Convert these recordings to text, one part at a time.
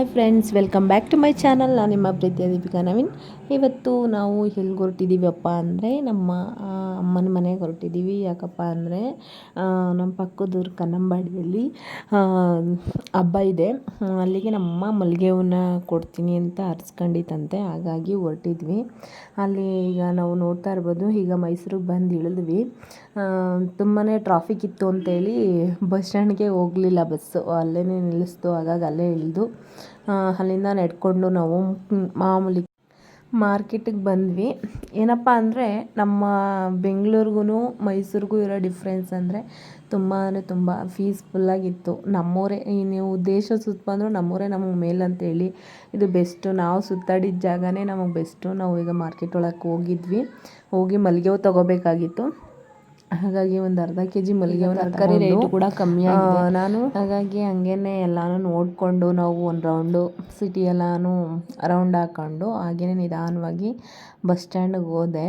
Hi friends, welcome back to my channel. ನಾನು ನಿಮ್ಮ ಪ್ರೀತಿಯ ದೀಪಿಕಾ ನವೀನ್. ಇವತ್ತು ನಾವು ಎಲ್ಲಿಗೆ ಹೊರಟಿದ್ದೀವಪ್ಪ ಅಂದರೆ ನಮ್ಮ ಅಮ್ಮನ ಮನೆಗೆ ಹೊರಟಿದ್ದೀವಿ. ಯಾಕಪ್ಪ ಅಂದರೆ ನಮ್ಮ ಪಕ್ಕದೂರು ಕನ್ನಂಬಾಡಿಯಲ್ಲಿ ಹಬ್ಬ ಇದೆ. ಅಲ್ಲಿಗೆ ನಮ್ಮಮ್ಮ ಮಲ್ಲಿಗೆ ಕೊಡ್ತೀನಿ ಅಂತ ಅರ್ಸ್ಕೊಂಡಿತ್ತಂತೆ ಹಾಗಾಗಿ ಹೊರಟಿದ್ವಿ. ಅಲ್ಲಿ ಈಗ ನಾವು ನೋಡ್ತಾ ಇರ್ಬೋದು, ಈಗ ಮೈಸೂರಿಗೆ ಬಂದು ಇಳಿದ್ವಿ. ತುಂಬಾ ಟ್ರಾಫಿಕ್ ಇತ್ತು ಅಂತೇಳಿ ಬಸ್ ಸ್ಟ್ಯಾಂಡ್ಗೆ ಹೋಗಲಿಲ್ಲ ಬಸ್ಸು. ಅಲ್ಲೇ ನಿಲ್ಲಿಸ್ತು. ಹಾಗಾಗಿ ಅಲ್ಲೇ ಇಳಿದು ಅಲ್ಲಿಂದ ನಡ್ಕೊಂಡು ನಾವು ಮಾಮೂಲಿ ಮಾರ್ಕೆಟಿಗೆ ಬಂದ್ವಿ. ಏನಪ್ಪ ಅಂದರೆ ನಮ್ಮ ಬೆಂಗಳೂರಿಗೂ ಮೈಸೂರಿಗೂ ಇರೋ ಡಿಫ್ರೆನ್ಸ್ ಅಂದರೆ ತುಂಬ ಅಂದರೆ ತುಂಬ ಪೀಸ್ಫುಲ್ಲಾಗಿತ್ತು ನಮ್ಮೂರೇ ನೀವು ದೇಶ ಸುತ್ತ ಬಂದರೂ ನಮ್ಮೂರೇ ನಮಗೆ ಮೇಲಂತೇಳಿ ಇದು ಬೆಸ್ಟು ನಾವು ಸುತ್ತಾಡಿದ ಜಾಗನೇ ನಮಗೆ ಬೆಸ್ಟು ನಾವು ಈಗ ಮಾರ್ಕೆಟ್ ಒಳಗೆ ಹೋಗಿದ್ವಿ. ಹೋಗಿ ಮಲ್ಲಿಗೆ ಹೂ ತೊಗೋಬೇಕಾಗಿತ್ತು. ಹಾಗಾಗಿ ಒಂದು ಅರ್ಧ ಕೆ ಜಿ ಮಲ್ಲಿಗೆ ತರಕಾರಿ ರೇಟ್ ಕೂಡ ಕಮ್ಮಿ ಆಗಿದೆ. ನಾನು ಹಾಗಾಗಿ ಹಂಗೇನೆ ಎಲ್ಲಾನು ನೋಡಿಕೊಂಡು ನಾವು ಒಂದು ರೌಂಡು ಸಿಟಿ ಎಲ್ಲಾನು ರೌಂಡ್ ಹಾಕ್ಕೊಂಡು ಹಾಗೇನೆ ನಿಧಾನವಾಗಿ ಬಸ್ ಸ್ಟ್ಯಾಂಡಿಗೆ ಹೋದೆ.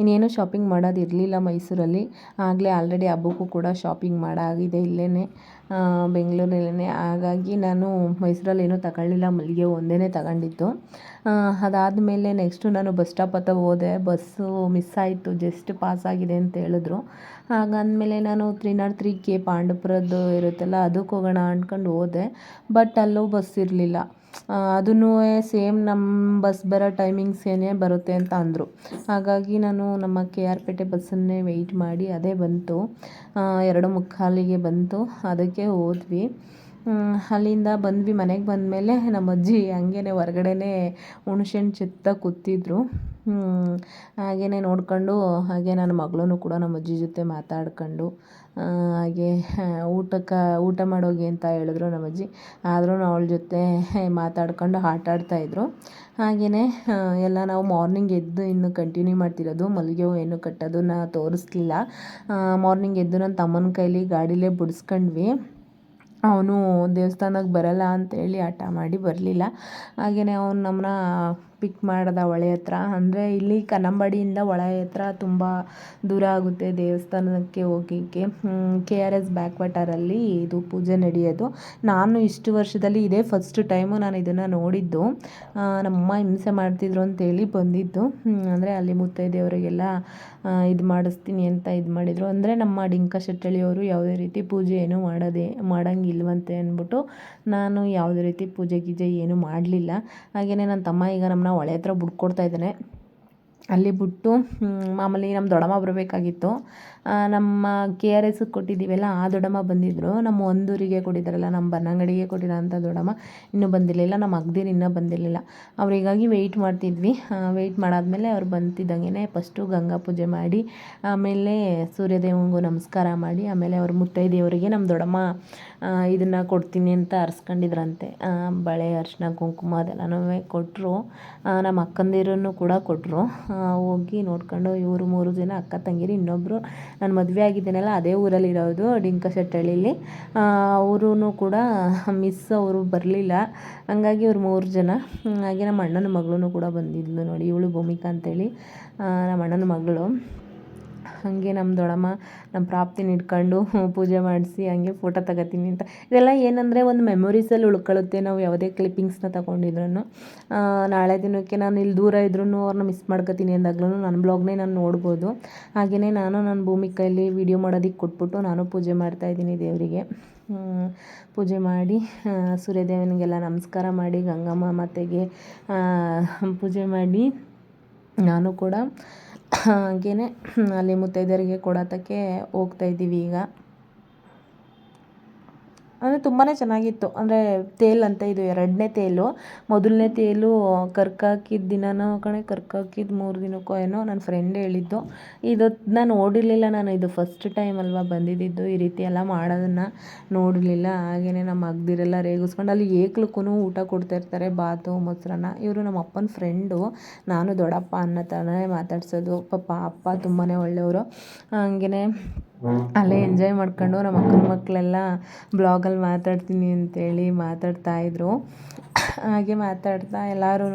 ಇನ್ನೇನು ಶಾಪಿಂಗ್ ಮಾಡೋದು ಇರಲಿಲ್ಲ ಮೈಸೂರಲ್ಲಿ. ಆಗಲೇ ಆಲ್ರೆಡಿ ಹಬ್ಬಕ್ಕೂ ಕೂಡ ಶಾಪಿಂಗ್ ಮಾಡಾಗಿದೆ ಇಲ್ಲೇ ಬೆಂಗಳೂರಲ್ಲೇ ಹಾಗಾಗಿ ನಾನು ಮೈಸೂರಲ್ಲಿ ಏನೂ ತಗೊಳ್ಳಿಲ್ಲ. ಮಲ್ಲಿಗೆ ಒಂದೇ ತಗೊಂಡಿದ್ದು. ಅದಾದಮೇಲೆ ನೆಕ್ಸ್ಟು ನಾನು ಬಸ್ ಸ್ಟಾಪ್ ಹತ್ರ ಹೋದೆ. ಬಸ್ಸು ಮಿಸ್ ಆಯಿತು. ಜಸ್ಟ್ ಪಾಸ್ ಆಗಿದೆ ಅಂತ ಹೇಳಿದ್ರು. ಹಾಗಂದಮೇಲೆ ನಾನು ತ್ರೀ ನಾಟ್ ತ್ರೀ ಕೆ ಪಾಂಡವಪುರದ್ದು ಇರುತ್ತಲ್ಲ, ಅದಕ್ಕೆ ಹೋಗೋಣ ಅಂದ್ಕೊಂಡು ಹೋದೆ. ಬಟ್ ಅಲ್ಲೂ ಬಸ್ ಇರಲಿಲ್ಲ. ಅದೂ ಸೇಮ್ ನಮ್ಮ ಬಸ್ ಬರೋ ಟೈಮಿಂಗ್ಸ್ ಏನೇ ಬರುತ್ತೆ ಅಂತ ಅಂದರು. ಹಾಗಾಗಿ ನಾನು ನಮ್ಮ ಕೆ ಆರ್ ಪೇಟೆ ಬಸ್ಸನ್ನೇ ವೆಯ್ಟ್ ಮಾಡಿ, ಅದೇ ಬಂತು. ಎರಡು ಮುಕ್ಕಾಲಿಗೆ ಬಂತು. ಅದಕ್ಕೆ ಹೋದ್ವಿ. ಅಲ್ಲಿಂದ ಬಂದ್ವಿ. ಮನೆಗೆ ಬಂದಮೇಲೆ ನಮ್ಮ ಅಜ್ಜಿ ಹಂಗೇನೆ ಹೊರ್ಗಡೆನೇ ಹುಣ್ಸೆಹಣ್ಣು ಚಿತ್ತ ಕೂತಿದ್ರು. ಹಾಗೇ ನೋಡ್ಕೊಂಡು, ಹಾಗೆ ನನ್ನ ಮಗಳೂ ಕೂಡ ನಮ್ಮ ಅಜ್ಜಿ ಜೊತೆ ಮಾತಾಡ್ಕೊಂಡು ಹಾಗೆ ಊಟಕ್ಕೆ, ಊಟ ಮಾಡೋಗಿ ಅಂತ ಹೇಳಿದ್ರು ನಮ್ಮ ಅಜ್ಜಿ. ಆದರೂ ಅವಳ ಜೊತೆ ಮಾತಾಡ್ಕೊಂಡು ಆಟ ಆಡ್ತಾಯಿದ್ರು ಹಾಗೆಯೇ ಎಲ್ಲ ನಾವು ಮಾರ್ನಿಂಗ್ ಎದ್ದು ಇನ್ನು ಕಂಟಿನ್ಯೂ ಮಾಡ್ತಿರೋದು, ಮಲ್ಲಿಗೆ ಹೂ ಏನು ಕಟ್ಟೋದನ್ನ ತೋರಿಸ್ಲಿಲ್ಲ. ಮಾರ್ನಿಂಗ್ ಎದ್ದು ನನ್ನ ತಮ್ಮನ ಕೈಲಿ ಗಾಡಿಲೇ ಬಿಡಿಸ್ಕೊಂಡ್ವಿ. ಅವನು ದೇವಸ್ಥಾನಕ್ಕೆ ಬರಲ್ಲ ಅಂತೇಳಿ ಹಠ ಮಾಡಿ ಬರಲಿಲ್ಲ. ಹಾಗೆಯೇ ಅವ್ನು ನಮ್ಮನ್ನ ಪಿಕ್ ಮಾಡಿದ ಹೊಳೆ ಹತ್ರ. ಅಂದರೆ ಇಲ್ಲಿ ಕನ್ನಂಬಾಡಿಯಿಂದ ಹೊಳೆ ಹತ್ರ ತುಂಬ ದೂರ ಆಗುತ್ತೆ ದೇವಸ್ಥಾನಕ್ಕೆ ಹೋಗಲಿಕ್ಕೆ. ಕೆ ಆರ್ ಎಸ್ ಬ್ಯಾಕ್ ವಾಟರಲ್ಲಿ ಇದು ಪೂಜೆ ನಡೆಯೋದು. ನಾನು ಇಷ್ಟು ವರ್ಷದಲ್ಲಿ ಇದೇ ಫಸ್ಟ್ ಟೈಮು ನಾನು ಇದನ್ನು ನೋಡಿದ್ದು. ನಮ್ಮ ಅಮ್ಮ ಹಿಂಸೆ ಮಾಡ್ತಿದ್ರು ಅಂತೇಳಿ ಬಂದಿದ್ದು. ಅಂದರೆ ಅಲ್ಲಿ ಮುತ್ತೈದೆಯವರಿಗೆಲ್ಲ ಇದು ಮಾಡಿಸ್ತೀನಿ ಅಂತ ಇದು ಮಾಡಿದರು. ಅಂದರೆ ನಮ್ಮ ಡಿಂಕ ಶೆಟ್ಟಳ್ಳಿಯವರು ಯಾವುದೇ ರೀತಿ ಪೂಜೆ ಏನೂ ಮಾಡೋದೇ, ಮಾಡೋಂಗಿಲ್ವಂತೆ ಅಂದ್ಬಿಟ್ಟು ನಾನು ಯಾವುದೇ ರೀತಿ ಪೂಜೆ ಗೀಜೆ ಏನೂ ಮಾಡಲಿಲ್ಲ. ಹಾಗೆಯೇ ನನ್ನ ತಮ್ಮ ಈಗ ನಮ್ಮನ್ನ ಹೊಳೆ ಹತ್ರ ಬಿಟ್ಕೊಡ್ತಾ ಇದ್ದಾನೆ. ಅಲ್ಲಿ ಬಿಟ್ಟು ಮಾಮೂಲಿ ನಮ್ಮ ದೊಡ್ಡಮ್ಮ ಬರಬೇಕಾಗಿತ್ತು. ನಮ್ಮ ಕೆ ಆರ್ ಎಸ್ಗೆ ಕೊಟ್ಟಿದ್ದೀವಲ್ಲ, ಆ ದೊಡ್ಡಮ್ಮ ಬಂದಿದ್ದರು ನಮ್ಮ ಒಂದೂರಿಗೆ ಕೊಟ್ಟಿದ್ದಾರಲ್ಲ, ನಮ್ಮ ಬನ್ನಂಗಡಿಗೆ ಕೊಟ್ಟಿರೋಂಥ ದೊಡ್ಡಮ್ಮ. ಇನ್ನೂ ಬಂದಿರಲಿಲ್ಲ, ನಮ್ಮ ಅಗ್ದಿರು ಇನ್ನೂ ಬಂದಿರಲಿಲ್ಲ. ಅವರಿಗಾಗಿ ವೆಯ್ಟ್ ಮಾಡ್ತಿದ್ವಿ. ವೆಯ್ಟ್ ಮಾಡಾದಮೇಲೆ ಅವ್ರು ಬಂತಿದ್ದಂಗೆ ಫಸ್ಟು ಗಂಗಾ ಪೂಜೆ ಮಾಡಿ, ಆಮೇಲೆ ಸೂರ್ಯದೇವಂಗೂ ನಮಸ್ಕಾರ ಮಾಡಿ, ಆಮೇಲೆ ಅವ್ರ ಮುತ್ತೈದೆಯವರಿಗೆ ನಮ್ಮ ದೊಡ್ಡಮ್ಮ ಇದನ್ನು ಕೊಡ್ತೀನಿ ಅಂತ ಅರ್ಸ್ಕೊಂಡಿದ್ರಂತೆ. ಬಳೆ ಅರಿಶಿನ ಕುಂಕುಮ ಅದೆಲ್ಲನೂ ಕೊಟ್ಟರು ನಮ್ಮ ಅಕ್ಕಂದಿರನ್ನು ಕೂಡ ಕೊಟ್ಟರು ಹೋಗಿ ನೋಡ್ಕೊಂಡು ಇವರು ಮೂರು ಜನ ಅಕ್ಕ ತಂಗಿರಿ ಇನ್ನೊಬ್ಬರು ನಾನು ಮದುವೆ ಆಗಿದ್ದೀನಲ್ಲ, ಅದೇ ಊರಲ್ಲಿ ಇರೋದು ಡಿಂಕ ಶೆಟ್ಟಳ್ಳಿಲಿ. ಅವರು ಕೂಡ ಮಿಸ್ ಅವರು ಬರಲಿಲ್ಲ. ಹಂಗಾಗಿ ಅವ್ರು ಮೂರು ಜನ. ಹಾಗೆ ನಮ್ಮ ಅಣ್ಣನ ಮಗಳೂ ಕೂಡ ಬಂದಿದ್ಲು ನೋಡಿ, ಇವಳು ಭೂಮಿಕಾ ಅಂತೇಳಿ. ನಮ್ಮ ಅಣ್ಣನ ಮಗಳು. ಹಾಗೆ ನಮ್ಮ ದೊಡಮ್ಮ ನಮ್ಮ ಪ್ರಾಪ್ತಿನ ಇಟ್ಕೊಂಡು ಪೂಜೆ ಮಾಡಿಸಿ ಹಂಗೆ ಫೋಟೋ ತಗೋತೀನಿ ಅಂತ. ಇದೆಲ್ಲ ಏನಂದರೆ ಒಂದು ಮೆಮೊರೀಸಲ್ಲಿ ಉಳ್ಕೊಳ್ಳುತ್ತೆ ನಾವು ಯಾವುದೇ ಕ್ಲಿಪ್ಪಿಂಗ್ಸ್ನ ತಗೊಂಡಿದ್ರು ನಾಳೆ ದಿನಕ್ಕೆ ನಾನು ಇಲ್ಲಿ ದೂರ ಇದ್ರೂ ಅವ್ರನ್ನ ಮಿಸ್ ಮಾಡ್ಕೋತೀನಿ ಅಂದಾಗ್ಲೂ ನನ್ನ ಬ್ಲಾಗ್ನೇ ನಾನು ನೋಡ್ಬೋದು. ಹಾಗೆಯೇ ನಾನು ನನ್ನ ಕೈಯಲ್ಲಿ ವೀಡಿಯೋ ಮಾಡೋದಕ್ಕೆ ಕೊಟ್ಬಿಟ್ಟು ನಾನು ಪೂಜೆ ಮಾಡ್ತಾಯಿದ್ದೀನಿ ದೇವರಿಗೆ. ಪೂಜೆ ಮಾಡಿ ಸೂರ್ಯದೇವನಿಗೆಲ್ಲ ನಮಸ್ಕಾರ ಮಾಡಿ, ಗಂಗಮ್ಮ ಮಾತೆಗೆ ಪೂಜೆ ಮಾಡಿ, ನಾನು ಕೂಡ ಹಾಗೇನೆ ಅಲ್ಲಿ ಮುತ್ತೈದೆಯರಿಗೆ ಕೊಡೋದಕ್ಕೆ ಹೋಗ್ತಾ ಇದ್ದೀವಿ ಈಗ. ಅಂದರೆ ತುಂಬಾ ಚೆನ್ನಾಗಿತ್ತು. ಅಂದರೆ ತೇಲ್ ಅಂತ ಇದು ಎರಡನೇ ತೇಲು. ಮೊದಲನೇ ತೇಲು ಕರ್ಕಾಕಿದ ದಿನನೋ ಕಣೆ ಕರ್ಕಾಕಿದ ಮೂರು ದಿನಕ್ಕೋ ಏನೋ ನನ್ನ ಫ್ರೆಂಡ್ ಹೇಳಿದ್ದು. ಇದು ನಾನು ನೋಡಿರಲಿಲ್ಲ ನಾನು, ಇದು ಫಸ್ಟ್ ಟೈಮ್ ಅಲ್ವಾ ಬಂದಿದ್ದು. ಈ ರೀತಿ ಎಲ್ಲ ಮಾಡೋದನ್ನು ನೋಡಿರಲಿಲ್ಲ. ಹಾಗೆಯೇ ನಮ್ಮ ಅಗ್ದಿರೆಲ್ಲ ರೇಗಿಸ್ಕೊಂಡು ಅಲ್ಲಿ ಏಕ್ಲಕ್ಕೂ ಊಟ ಕೊಡ್ತಾ ಇರ್ತಾರೆ, ಬಾತು, ಮೊಸರನ್ನ. ಇವರು ನಮ್ಮ ಅಪ್ಪನ ಫ್ರೆಂಡು ನಾನು ದೊಡ್ಡಪ್ಪ ಅನ್ನೋ ಥರನೇ ಮಾತಾಡ್ಸೋದು. ಪಾಪ ಅಪ್ಪ ತುಂಬಾ ಒಳ್ಳೆಯವರು. ಹಾಗೆಯೇ ಅಲ್ಲೇ ಎಂಜಾಯ್ ಮಾಡ್ಕೊಂಡು ನಮ್ಮ ಅಕ್ಕನ ಮಕ್ಕಳೆಲ್ಲ ಬ್ಲಾಗಲ್ಲಿ ಮಾತಾಡ್ತೀನಿ ಅಂತೇಳಿ ಮಾತಾಡ್ತಾಯಿದ್ರು ಹಾಗೆ ಮಾತಾಡ್ತಾ ಎಲ್ಲರೂ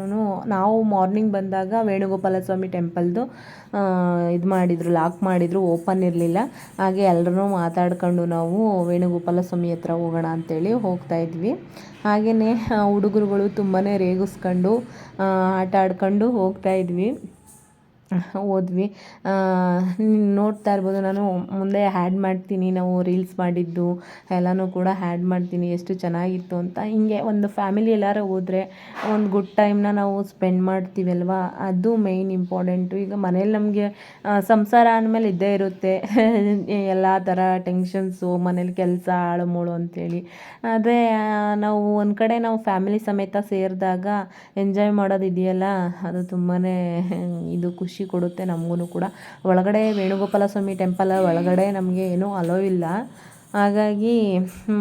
ನಾವು ಮಾರ್ನಿಂಗ್ ಬಂದಾಗ ವೇಣುಗೋಪಾಲ ಸ್ವಾಮಿ ಟೆಂಪಲ್ದು ಇದು ಮಾಡಿದರು ಲಾಕ್ ಮಾಡಿದರು ಓಪನ್ ಇರಲಿಲ್ಲ. ಹಾಗೆ ಎಲ್ಲರೂ ಮಾತಾಡ್ಕೊಂಡು ನಾವು ವೇಣುಗೋಪಾಲ ಸ್ವಾಮಿ ಹತ್ರ ಹೋಗೋಣ ಅಂತೇಳಿ ಹೋಗ್ತಾ ಇದ್ವಿ. ಹಾಗೆಯೇ ಹುಡುಗರುಗಳು ತುಂಬಾ ರೇಗಿಸ್ಕೊಂಡು ಆಟ ಆಡ್ಕೊಂಡು ಹೋಗ್ತಾ ಇದ್ವಿ. ಹೋದ್ವಿ ನೋಡ್ತಾ ಇರ್ಬೋದು, ನಾನು ಮುಂದೆ ಹ್ಯಾಡ್ ಮಾಡ್ತೀನಿ, ನಾವು ರೀಲ್ಸ್ ಮಾಡಿದ್ದು, ಎಲ್ಲನೂ ಕೂಡ ಹ್ಯಾಡ್ ಮಾಡ್ತೀನಿ, ಎಷ್ಟು ಚೆನ್ನಾಗಿತ್ತು ಅಂತ. ಹಿಂಗೆ ಒಂದು ಫ್ಯಾಮಿಲಿ ಎಲ್ಲರೂ ಹೋದರೆ ಒಂದು ಗುಡ್ ಟೈಮ್ನ ನಾವು ಸ್ಪೆಂಡ್ ಮಾಡ್ತೀವಲ್ವ? ಅದು ಮೇಯ್ನ್ ಇಂಪಾರ್ಟೆಂಟು ಈಗ ಮನೇಲಿ ನಮಗೆ ಸಂಸಾರ ಅಂದಮೇಲೆ ಇದ್ದೇ ಇರುತ್ತೆ. ಎಲ್ಲ ಥರ ಟೆನ್ಷನ್ಸು ಮನೇಲಿ ಕೆಲಸ, ಆಳು ಮೂಳು ಅಂತೇಳಿ. ಅದೇ ನಾವು ಒಂದು ಕಡೆ ನಾವು ಫ್ಯಾಮಿಲಿ ಸಮೇತ ಸೇರಿದಾಗ ಎಂಜಾಯ್ ಮಾಡೋದು ಇದೆಯಲ್ಲ ಅದು ತುಂಬಾ ಇದು ಖುಷಿ. ಖುಷಿ ಕೊಡುತ್ತೆ ನಮಗೂ ಕೂಡ. ಒಳಗಡೆ ವೇಣುಗೋಪಾಲ ಸ್ವಾಮಿ ಟೆಂಪಲ್ ಒಳಗಡೆ ನಮಗೆ ಏನೂ ಅಲೋ ಇಲ್ಲ. ಹಾಗಾಗಿ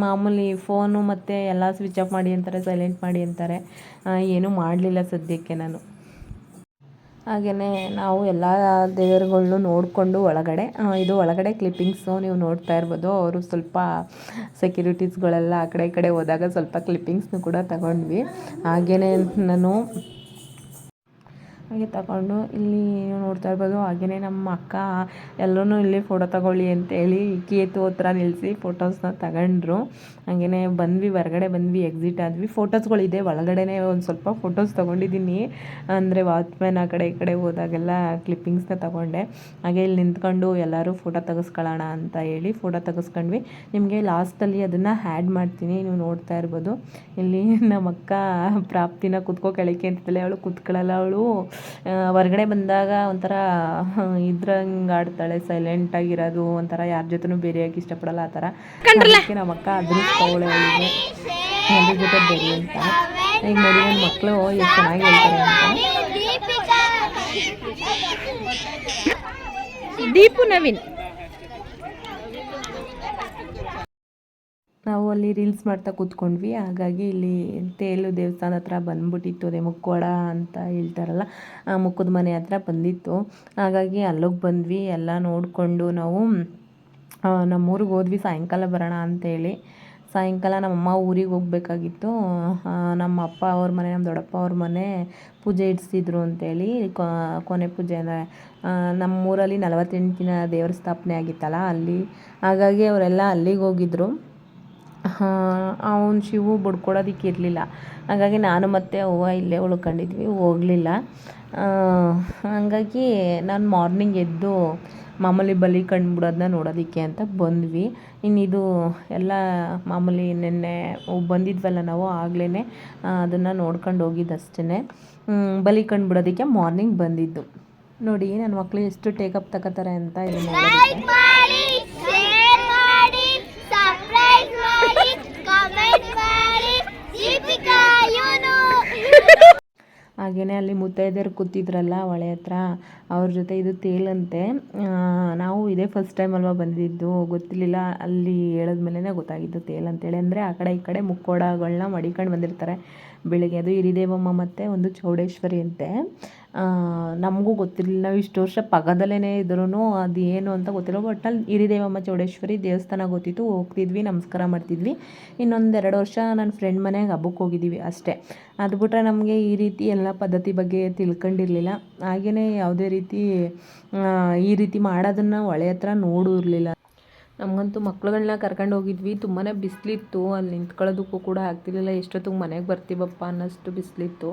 ಮಾಮೂಲಿ ಫೋನು ಮತ್ತು ಎಲ್ಲ ಸ್ವಿಚ್ ಆಫ್ ಮಾಡಿ ಅಂತಾರೆ ಸೈಲೆಂಟ್ ಮಾಡಿ ಅಂತಾರೆ. ಏನೂ ಮಾಡಲಿಲ್ಲ ಸದ್ಯಕ್ಕೆ ನಾನು. ಹಾಗೆಯೇ ನಾವು ಎಲ್ಲ ದೇವರುಗಳನ್ನು ನೋಡಿಕೊಂಡು ಒಳಗಡೆ ಇದು ಒಳಗಡೆ ಕ್ಲಿಪ್ಪಿಂಗ್ಸು ನೀವು ನೋಡ್ತಾ ಇರ್ಬೋದು. ಅವರು ಸ್ವಲ್ಪ ಸೆಕ್ಯೂರಿಟೀಸ್ಗಳೆಲ್ಲ ಆ ಕಡೆ ಈ ಕಡೆ ಹೋದಾಗ ಸ್ವಲ್ಪ ಕ್ಲಿಪ್ಪಿಂಗ್ಸ್ನು ಕೂಡ ತಗೊಂಡ್ವಿ. ಹಾಗೆಯೇ ನಾನು ಹಾಗೆ ತಗೊಂಡು ಇಲ್ಲಿ ನೋಡ್ತಾ ಇರ್ಬೋದು ಹಾಗೆಯೇ ನಮ್ಮ ಅಕ್ಕ ಎಲ್ಲರೂ ಇಲ್ಲಿ ಫೋಟೋ ತಗೊಳ್ಳಿ ಅಂತೇಳಿ ಕೇತು ಹತ್ರ ನಿಲ್ಲಿಸಿ ಫೋಟೋಸ್ನ ತಗೊಂಡ್ರು. ಹಾಗೆಯೇ ಬಂದ್ವಿ ಹೊರಗಡೆ ಬಂದ್ವಿ ಎಕ್ಸಿಟ್ ಆದ್ವಿ. ಫೋಟೋಸ್ಗಳಿದೆ ಒಳಗಡೆನೇ ಒಂದು ಸ್ವಲ್ಪ ಫೋಟೋಸ್ ತೊಗೊಂಡಿದ್ದೀನಿ. ಅಂದರೆ ವಾಚ್ಮ್ಯಾನ್ ಆ ಕಡೆ ಈ ಕಡೆ ಹೋದಾಗೆಲ್ಲ ಕ್ಲಿಪ್ಪಿಂಗ್ಸ್ನ ತಗೊಂಡೆ. ಹಾಗೆ ಇಲ್ಲಿ ನಿಂತ್ಕೊಂಡು ಎಲ್ಲರೂ ಫೋಟೋ ತೆಗೆಸ್ಕೊಳ್ಳೋಣ ಅಂತ ಹೇಳಿ ಫೋಟೋ ತೆಗೆಸ್ಕೊಂಡ್ವಿ. ನಿಮಗೆ ಲಾಸ್ಟಲ್ಲಿ ಅದನ್ನು ಹ್ಯಾಡ್ ಮಾಡ್ತೀನಿ ನೀವು ನೋಡ್ತಾ ಇರ್ಬೋದು. ಇಲ್ಲಿ ನಮ್ಮ ಅಕ್ಕ ಪ್ರಾಪ್ತಿನ ಕುತ್ಕೋ ಕೆಳಕ್ಕೆ ಅಂತಿದ್ದಾಳೆ. ಅವಳು ಕುತ್ಕೊಳ್ಳಲ್ಲ ಅವಳು ಹೊರಗಡೆ ಬಂದಾಗ ಒಂಥರ ಇದ್ರಂಗೆ ಆಡ್ತಾಳೆ ಸೈಲೆಂಟಾಗಿರೋದು ಒಂಥರ ಯಾರ ಜೊತೆನೂ ಬೇರೆಯಾಗಿ ಇಷ್ಟಪಡಲ್ಲ ಆ ಥರ. ನಮ್ಮ ಅಕ್ಕ ಅದೃಷ್ಟವಳೆ ಅವಳಿಗೆ. ಎಲ್ಲರ ಜೊತೆ ಬರಿ ಅಂತ. ಈಗ ನೋಡಿ ನನ್ನ ಮಕ್ಕಳು ಎಷ್ಟು ಚೆನ್ನಾಗಿ ಹೇಳ್ತಾರೆ ಅಂತ. ದೀಪು ನವೀನ್. ನಾವು ಅಲ್ಲಿ ರೀಲ್ಸ್ ಮಾಡ್ತಾ ಕೂತ್ಕೊಂಡ್ವಿ. ಹಾಗಾಗಿ ಇಲ್ಲಿ ತೇಲು ದೇವಸ್ಥಾನ ಹತ್ರ ಬಂದ್ಬಿಟ್ಟಿತ್ತು. ಅದೇ ಮುಕ್ಕೋಡ ಅಂತ ಹೇಳ್ತಾರಲ್ಲ, ಆ ಮುಖದ ಮನೆ ಹತ್ರ ಬಂದಿತ್ತು. ಹಾಗಾಗಿ ಅಲ್ಲಿಗೆ ಬಂದ್ವಿ. ಎಲ್ಲ ನೋಡಿಕೊಂಡು ನಾವು ನಮ್ಮೂರಿಗೆ ಹೋದ್ವಿ. ಸಾಯಂಕಾಲ ಬರೋಣ ಅಂತೇಳಿ. ಸಾಯಂಕಾಲ ನಮ್ಮಮ್ಮ ಊರಿಗೆ ಹೋಗ್ಬೇಕಾಗಿತ್ತು. ನಮ್ಮ ಅಪ್ಪ ಅವ್ರ ಮನೆ, ನಮ್ಮ ದೊಡ್ಡಪ್ಪ ಅವ್ರ ಮನೆ ಪೂಜೆ ಇಡಿಸಿದ್ರು ಅಂತೇಳಿ ಕೊನೆ ಪೂಜೆ ಅಂದರೆ ನಮ್ಮೂರಲ್ಲಿ ನಲವತ್ತೆಂಟು ದಿನ ದೇವರ ಸ್ಥಾಪನೆ ಆಗಿತ್ತಲ್ಲ ಅಲ್ಲಿ. ಹಾಗಾಗಿ ಅವರೆಲ್ಲ ಅಲ್ಲಿಗೆ ಹೋಗಿದ್ರು. ಅವನು ಶಿವು ಬಡ್ಕೊಳೋದಿಕ್ಕೆ ಇರಲಿಲ್ಲ. ಹಾಗಾಗಿ ನಾನು ಮತ್ತು ಅವ್ವ ಇಲ್ಲೇ ಉಳ್ಕೊಂಡಿದ್ವಿ, ಹೋಗಲಿಲ್ಲ. ಹಾಗಾಗಿ ನಾನು ಮಾರ್ನಿಂಗ್ ಎದ್ದು ಮಾಮೂಲಿ ಬಲಿ ಬಿಡೋದನ್ನ ನೋಡೋದಕ್ಕೆ ಅಂತ ಬಂದ್ವಿ. ಇನ್ನಿದು ಎಲ್ಲ ಮಾಮೂಲಿ ನೆನ್ನೆ ಬಂದಿದ್ವಲ್ಲ ನಾವು ಆಗ್ಲೇ ಅದನ್ನು ನೋಡ್ಕೊಂಡು ಹೋಗಿದ್ದು ಅಷ್ಟೇ ಬಲಿ ಬಿಡೋದಕ್ಕೆ ಮಾರ್ನಿಂಗ್ ಬಂದಿದ್ದು. ನೋಡಿ ನನ್ನ ಮಕ್ಕಳು ಎಷ್ಟು ಟೇಕಪ್ ತಗೋತಾರೆ ಅಂತ ಇದನ್ನು ಹಾಗೆಯೇ ಅಲ್ಲಿ ಮುತ್ತೈದೆಯರು ಕೂತಿದ್ರಲ್ಲ ಹೊಳೆ ಹತ್ರ, ಅವ್ರ ಜೊತೆ ಇದು ತೇಲಂತೆ. ನಾವು ಇದೇ ಫಸ್ಟ್ ಟೈಮ್ ಅಲ್ವಾ ಬಂದಿದ್ದು, ಗೊತ್ತಿರಲಿಲ್ಲ ಅಲ್ಲಿ ಹೇಳಿದ್ಮೇಲೆ ಗೊತ್ತಾಗಿದ್ದು ತೇಲ್ ಅಂತೇಳಿ. ಅಂದರೆ ಆ ಕಡೆ ಈ ಕಡೆ ಮುಕ್ಕೋಡಗಳನ್ನ ಮಡಿಕೊಂಡು ಬಂದಿರ್ತಾರೆ. ಬೆಳಿಗ್ಗೆ ಅದು ಹಿರಿದೇವಮ್ಮ ಮತ್ತು ಒಂದು ಚೌಡೇಶ್ವರಿ ಅಂತೆ. ನಮಗೂ ಗೊತ್ತಿರಲಿಲ್ಲ, ನಾವು ಇಷ್ಟು ವರ್ಷ ಪಕ್ಕದಲ್ಲೇ ಇದ್ರೂ ಅದು ಏನು ಅಂತ ಗೊತ್ತಿಲ್ಲ. ಬಟ್ ಅಲ್ಲಿ ಹಿರಿದೇವಮ್ಮ ಚೌಡೇಶ್ವರಿ ದೇವಸ್ಥಾನ ಗೊತ್ತಿತ್ತು, ಹೋಗ್ತಿದ್ವಿ, ನಮಸ್ಕಾರ ಮಾಡ್ತಿದ್ವಿ. ಇನ್ನೊಂದು ಎರಡು ವರ್ಷ ನನ್ನ ಫ್ರೆಂಡ್ ಮನೆಗೆ ಹಬ್ಬಕ್ಕೆ ಹೋಗಿದ್ದೀವಿ ಅಷ್ಟೇ. ಅದು ಬಿಟ್ಟರೆ ನಮಗೆ ಈ ರೀತಿ ಎಲ್ಲ ಪದ್ಧತಿ ಬಗ್ಗೆ ತಿಳ್ಕೊಂಡಿರಲಿಲ್ಲ. ಹಾಗೆಯೇ ಯಾವುದೇ ರೀತಿ ಈ ರೀತಿ ಮಾಡೋದನ್ನು ಹೊಳೆ ಹತ್ರ ನೋಡೂ ಇರಲಿಲ್ಲ ನಮಗಂತೂ ಮಕ್ಳುಗಳನ್ನ ಕರ್ಕೊಂಡು ಹೋಗಿದ್ವಿ. ತುಂಬಾ ಬಿಸಿಲಿತ್ತು. ಅಲ್ಲಿ ನಿಂತ್ಕೊಳ್ಳೋದಕ್ಕೂ ಕೂಡ ಆಗ್ತಿರ್ಲಿಲ್ಲ. ಎಷ್ಟೊತ್ತಿಗೆ ಮನೆಗೆ ಬರ್ತೀವಪ್ಪ ಅನ್ನೋಷ್ಟು ಬಿಸಿಲಿತ್ತು.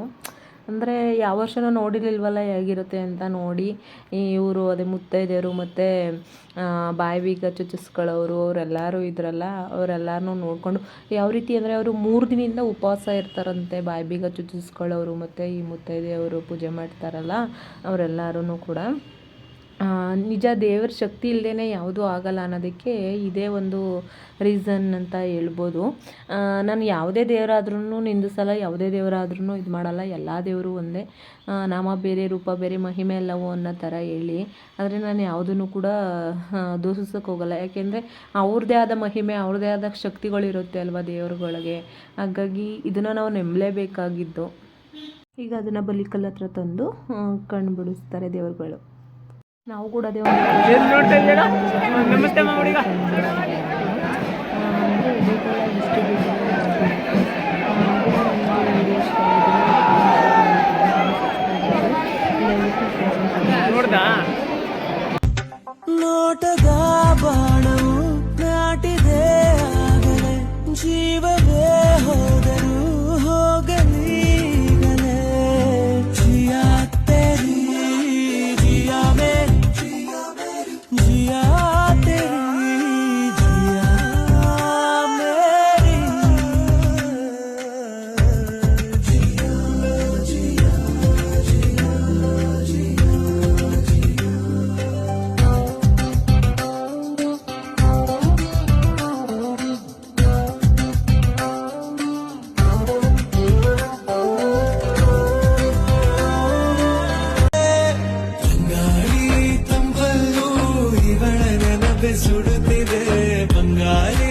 ಅಂದರೆ ಯಾವ ವರ್ಷನೂ ನೋಡಿರಲಿಲ್ವಲ್ಲ ಹೇಗಿರುತ್ತೆ ಅಂತ ನೋಡಿ ಇವರು ಅದೇ ಮುತ್ತೈದೆಯರು ಮತ್ತು ಬಾಯಿ ಬೀಗ ಚುಚ್ಚಿಸ್ಕೊಳ್ಳೋರು, ಅವರೆಲ್ಲರೂ ಇದ್ರಲ್ಲ ಅವರೆಲ್ಲರನ್ನೂ ನೋಡಿಕೊಂಡು ಯಾವ ರೀತಿ ಅಂದರೆ ಅವರು ಮೂರು ದಿನದಿಂದ ಉಪವಾಸ ಇರ್ತಾರಂತೆ. ಬಾಯಿ ಬೀಗ ಚುಚ್ಚಿಸ್ಕೊಳ್ಳೋರು ಮತ್ತು ಈ ಮುತ್ತೈದೆಯವರು ಪೂಜೆ ಮಾಡ್ತಾರಲ್ಲ ಅವರೆಲ್ಲರೂ ಕೂಡ. ನಿಜ ದೇವ್ರ ಶಕ್ತಿ ಇಲ್ಲದೇ ಯಾವುದೂ ಆಗಲ್ಲ ಅನ್ನೋದಕ್ಕೆ ಇದೇ ಒಂದು ರೀಸನ್ ಅಂತ ಹೇಳ್ಬೋದು. ನಾನು ಯಾವುದೇ ದೇವರಾದ್ರೂ ನಿಂದಿಸಲ್ಲ ಯಾವುದೇ ದೇವರಾದ್ರೂ ಇದು ಮಾಡಲ್ಲ, ಎಲ್ಲ ದೇವರು ಒಂದೇ. ನಾಮ ಬೇರೆ, ರೂಪ ಬೇರೆ, ಮಹಿಮೆ ಎಲ್ಲವೂ ಅನ್ನೋ ಥರ ಹೇಳಿ. ಆದರೆ ನಾನು ಯಾವುದನ್ನು ಕೂಡ ದೂಷಿಸೋಕೆ ಹೋಗಲ್ಲ. ಯಾಕೆಂದರೆ ಅವ್ರದ್ದೇ ಆದ ಮಹಿಮೆ, ಅವ್ರದ್ದೇ ಆದ ಶಕ್ತಿಗಳಿರುತ್ತೆ ಅಲ್ವಾ ದೇವರುಗಳಿಗೆ. ಹಾಗಾಗಿ ಇದನ್ನು ನಾವು ನಂಬಲೇಬೇಕಾಗಿದ್ದು. ಈಗ ಅದನ್ನು ಬಲಿಕಲ್ಲ ಹತ್ರ ತಂದು ಕಣ್ಣು ಬಿಡಿಸ್ತಾರೆ ದೇವರುಗಳು. ನಾವು ಕೂಡ ಅದೇ ನಮಸ್ತೆ ನೋಟದ ಬಂಗಾರಿ